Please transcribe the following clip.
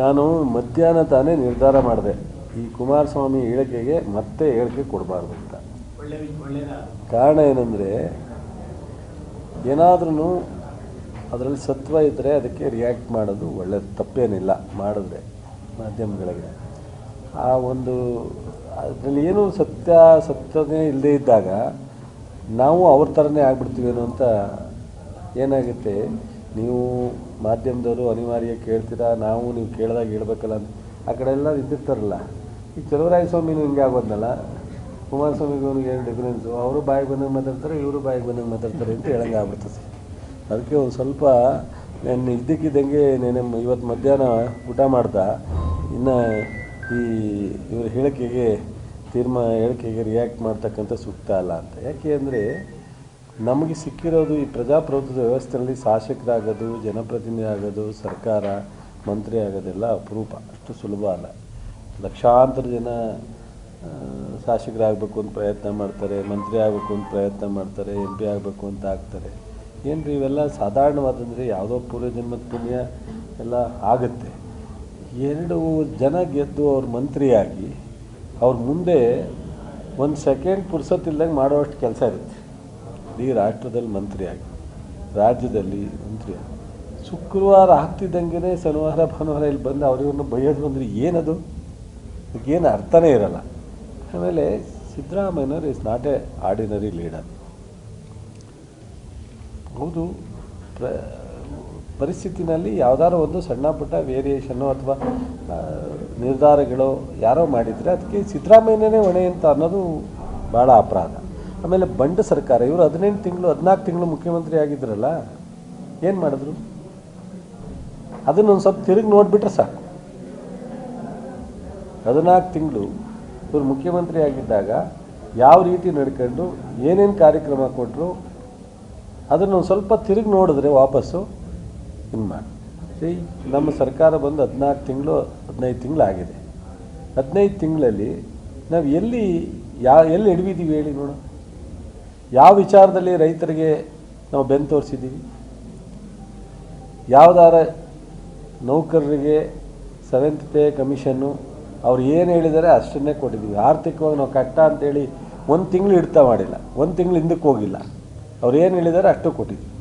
ನಾನು ಮಧ್ಯಾಹ್ನ ತಾನೇ ನಿರ್ಧಾರ ಮಾಡಿದೆ. ಈ ಕುಮಾರಸ್ವಾಮಿ ಹೇಳಿಕೆಗೆ ಮತ್ತೆ ಹೇಳಿಕೆ ಕೊಡಬಾರ್ದು ಅಂತ. ಕಾರಣ ಏನಂದರೆ ಏನಾದ್ರೂ ಅದರಲ್ಲಿ ಸತ್ವ ಇದ್ದರೆ ಅದಕ್ಕೆ ರಿಯಾಕ್ಟ್ ಮಾಡೋದು ಒಳ್ಳೆಯದು ತಪ್ಪೇನಿಲ್ಲ ಮಾಡಿದ್ರೆ ಮಾಧ್ಯಮಗಳಿಗೆ. ಆ ಒಂದು ಅದರಲ್ಲಿ ಏನೂ ಸತ್ಯ ಸತ್ಯನೇ ಇಲ್ಲದೇ ಇದ್ದಾಗ ನಾವು ಅವ್ರ ಥರನೇ ಆಗ್ಬಿಡ್ತೀವೇನು ಅಂತ ಏನಾಗುತ್ತೆ ನೀವು ಮಾಧ್ಯಮದವರು ಅನಿವಾರ್ಯ ಕೇಳ್ತೀರಾ? ನಾವು ನೀವು ಕೇಳಿದಾಗ ಹೇಳ್ಬೇಕಲ್ಲ ಅಂತ. ಆ ಕಡೆ ಎಲ್ಲ ಇದ್ದಿರ್ತಾರಲ್ಲ ಈಗ ಚಲುವರಾಯ ಸ್ವಾಮಿನೂ ಹಿಂಗೆ ಆಗೋದ್ನಲ್ಲ. ಕುಮಾರಸ್ವಾಮಿಗೂ ಏನು ಡಿಫ್ರೆನ್ಸು ಅವರು ಬಾಯಿಗೆ ಬಂದಂಗೆ ಮಾತಾಡ್ತಾರೆ, ಇವರು ಬಾಯಿಗೆ ಬಂದಂಗೆ ಮಾತಾಡ್ತಾರೆ ಅಂತ ಹೇಳಂಗೆ ಆಗ್ಬಿಡ್ತದೆ. ಅದಕ್ಕೆ ಒಂದು ಸ್ವಲ್ಪ ನಾನು ಇದ್ದಕ್ಕಿದ್ದಂಗೆ ನೆನೆ ಇವತ್ತು ಮಧ್ಯಾಹ್ನ ಊಟ ಮಾಡ್ತಾ ಇನ್ನು ಈ ಇವ್ರ ಹೇಳಿಕೆಗೆ ತೀರ್ಮಾನ ಹೇಳಿಕೆಗೆ ರಿಯಾಕ್ಟ್ ಮಾಡ್ತಕ್ಕಂಥ ಸೂಕ್ತ ಅಲ್ಲ ಅಂತ. ಯಾಕೆ ಅಂದರೆ ನಮಗೆ ಸಿಕ್ಕಿರೋದು ಈ ಪ್ರಜಾಪ್ರಭುತ್ವದ ವ್ಯವಸ್ಥೆಯಲ್ಲಿ ಶಾಸಕರಾಗೋದು, ಜನಪ್ರತಿನಿಧಿ ಆಗೋದು, ಸರ್ಕಾರ, ಮಂತ್ರಿ ಆಗೋದೆಲ್ಲ ಅಪರೂಪ. ಅಷ್ಟು ಸುಲಭ ಅಲ್ಲ. ಲಕ್ಷಾಂತರ ಜನ ಶಾಸಕರಾಗಬೇಕು ಅಂತ ಪ್ರಯತ್ನ ಮಾಡ್ತಾರೆ, ಮಂತ್ರಿ ಆಗಬೇಕು ಅಂತ ಪ್ರಯತ್ನ ಮಾಡ್ತಾರೆ, ಎಂ ಪಿ ಆಗಬೇಕು ಅಂತ ಆಗ್ತಾರೆ. ಏನ್ರಿ ಇವೆಲ್ಲ ಸಾಧಾರಣವಾದಂದರೆ ಯಾವುದೋ ಪೂರ್ವಜನ್ಮದ ಪುಣ್ಯ ಎಲ್ಲ ಆಗುತ್ತೆ. ಎರಡು ಜನ ಗೆದ್ದು ಅವ್ರ ಮಂತ್ರಿಯಾಗಿ ಅವ್ರ ಮುಂದೆ ಒಂದು ಸೆಕೆಂಡ್ ಪುರ್ಸತ್ತಿಲ್ದಂಗೆ ಮಾಡೋಷ್ಟು ಕೆಲಸ ಇರುತ್ತೆ. ಇಡೀ ರಾಷ್ಟ್ರದಲ್ಲಿ ಮಂತ್ರಿಯಾಗಿ, ರಾಜ್ಯದಲ್ಲಿ ಮಂತ್ರಿಯಾಗಿ. ಶುಕ್ರವಾರ ಆಗ್ತಿದ್ದಂಗೆ ಶನಿವಾರ, ಭಾನುವಾರ ಇಲ್ಲಿ ಬಂದು ಅವರಿವ್ರನ್ನ ಬೈಯೋದು ಅಂದರೆ ಏನದು? ಏನು ಅರ್ಥನೇ ಇರಲ್ಲ. ಆಮೇಲೆ ಸಿದ್ದರಾಮಯ್ಯನವ್ರು is not a ordinary leader ಹೌದು, ಪ್ರ, ಪರಿಸ್ಥಿತಿನಲ್ಲಿ ಯಾವುದಾದ್ರು ಒಂದು ಸಣ್ಣ ಪುಟ್ಟ ವೇರಿಯೇಷನ್ನು ಅಥವಾ ನಿರ್ಧಾರಗಳು ಯಾರೋ ಮಾಡಿದರೆ ಅದಕ್ಕೆ ಸಿದ್ದರಾಮಯ್ಯನೇ ಹೊಣೆ ಅಂತ ಅನ್ನೋದು ಭಾಳ ಅಪರಾಧ. ಆಮೇಲೆ ಬಂಡ ಸರ್ಕಾರ, ಇವರು ಹದಿನೆಂಟು ತಿಂಗಳು, ಹದಿನಾಲ್ಕು ತಿಂಗಳು ಮುಖ್ಯಮಂತ್ರಿ ಆಗಿದ್ರಲ್ಲ, ಏನು ಮಾಡಿದ್ರು? ಅದನ್ನೊಂದು ಸ್ವಲ್ಪ ತಿರುಗಿ ನೋಡಿಬಿಟ್ರೆ ಸಾಕು. ಹದಿನಾಲ್ಕು ತಿಂಗಳು ಇವರು ಮುಖ್ಯಮಂತ್ರಿ ಆಗಿದ್ದಾಗ ಯಾವ ರೀತಿ ನಡ್ಕೊಂಡು ಏನೇನು ಕಾರ್ಯಕ್ರಮ ಕೊಟ್ಟರು ಅದನ್ನೊಂದು ಸ್ವಲ್ಪ ತಿರುಗಿ ನೋಡಿದ್ರೆ ವಾಪಸ್ಸು ಇನ್ನು ಮಾಡಿ ಸರಿ ನಮ್ಮ ಸರ್ಕಾರ ಬಂದು ಹದಿನಾಲ್ಕು ತಿಂಗಳು, ಹದಿನೈದು ತಿಂಗಳು ಆಗಿದೆ. ಹದಿನೈದು ತಿಂಗಳಲ್ಲಿ ನಾವು ಎಲ್ಲಿ ಯಾ, ಎಲ್ಲಿ ಎಡವಿದ್ದೀವಿ ಹೇಳಿ ನೋಡು. ಯಾವ ವಿಚಾರದಲ್ಲಿ ರೈತರಿಗೆ ನಾವು ಬೆನ್ನು ತೋರಿಸಿದ್ದೀವಿ? ಯಾವ್ದಾರ ನೌಕರರಿಗೆ ಸೆವೆಂತ್ ಪೇ ಕಮಿಷನ್ನು ಅವ್ರು ಏನು ಹೇಳಿದ್ದಾರೆ ಅಷ್ಟನ್ನೇ ಕೊಟ್ಟಿದ್ದೀವಿ. ಆರ್ಥಿಕವಾಗಿ ನಾವು ಕಟ್ಟ ಅಂತೇಳಿ ಒಂದು ತಿಂಗಳು ಇಡ್ತಾ ಮಾಡಿಲ್ಲ. ಒಂದು ತಿಂಗಳು ಹಿಂದಕ್ಕೆ ಹೋಗಿಲ್ಲ. ಅವ್ರು ಏನು ಹೇಳಿದ್ದಾರೆ ಅಷ್ಟು ಕೊಟ್ಟಿದ್ದೀವಿ.